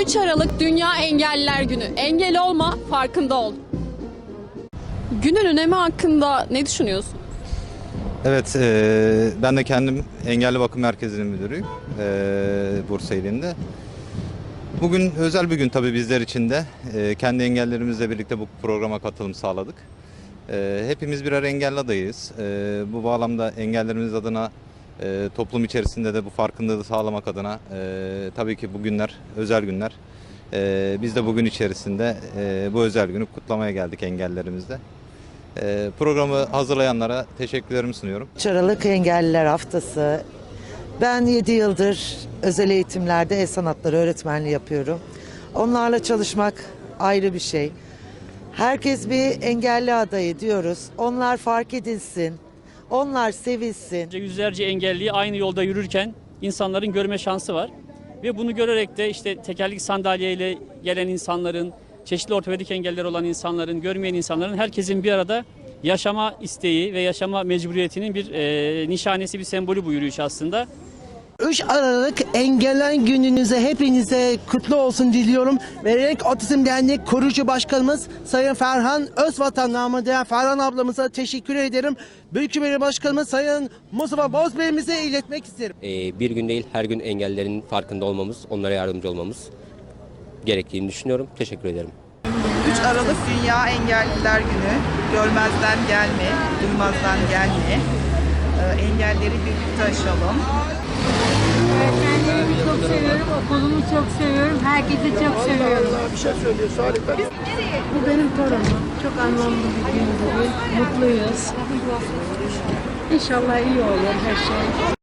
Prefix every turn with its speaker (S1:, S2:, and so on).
S1: 3 Aralık Dünya Engelliler Günü. Engel olma, farkında ol. Günün önemi hakkında ne düşünüyorsun?
S2: Evet, e, ben de kendim Engelli Bakım Merkezi'nin müdürüyüm e, Bursa ilinde. Bugün özel bir gün tabii bizler için de. E, kendi engellerimizle birlikte bu programa katılım sağladık. E, hepimiz birer engelli adayıyız. E, bu bağlamda engellerimiz adına e, toplum içerisinde de bu farkındalığı sağlamak adına e, tabii ki bu günler özel günler. E, biz de bugün içerisinde e, bu özel günü kutlamaya geldik engellerimizle. E, programı hazırlayanlara teşekkürlerimi sunuyorum.
S3: 3 Aralık Engelliler Haftası. Ben 7 yıldır özel eğitimlerde el sanatları öğretmenliği yapıyorum. Onlarla çalışmak ayrı bir şey. Herkes bir engelli adayı diyoruz. Onlar fark edilsin. Onlar sevilsin.
S4: Yüzlerce engelli aynı yolda yürürken insanların görme şansı var. Ve bunu görerek de işte tekerlek sandalyeyle gelen insanların, çeşitli ortopedik engeller olan insanların, görmeyen insanların herkesin bir arada yaşama isteği ve yaşama mecburiyetinin bir e, nişanesi, bir sembolü bu yürüyüş aslında.
S5: 3 Aralık Engellen Gününüze hepinize kutlu olsun diliyorum. Ve Renk Otizm Dernek Kurucu Başkanımız Sayın Ferhan Özvatan namı diğer Ferhan ablamıza teşekkür ederim. Büyükşehir Başkanımız Sayın Mustafa Bozbey'imize iletmek isterim.
S6: Ee, bir gün değil her gün engellerin farkında olmamız, onlara yardımcı olmamız gerektiğini düşünüyorum. Teşekkür ederim.
S7: 3 Aralık Dünya Engelliler Günü. Görmezden gelme, duymazdan gelme. Ee, engelleri birlikte aşalım.
S8: Öğretmenlerimi çok seviyorum, okulumu çok seviyorum, herkesi çok seviyorum. Bu benim torunum. Çok anlamlı bir gün bugün. Mutluyuz. İnşallah iyi olur her şey.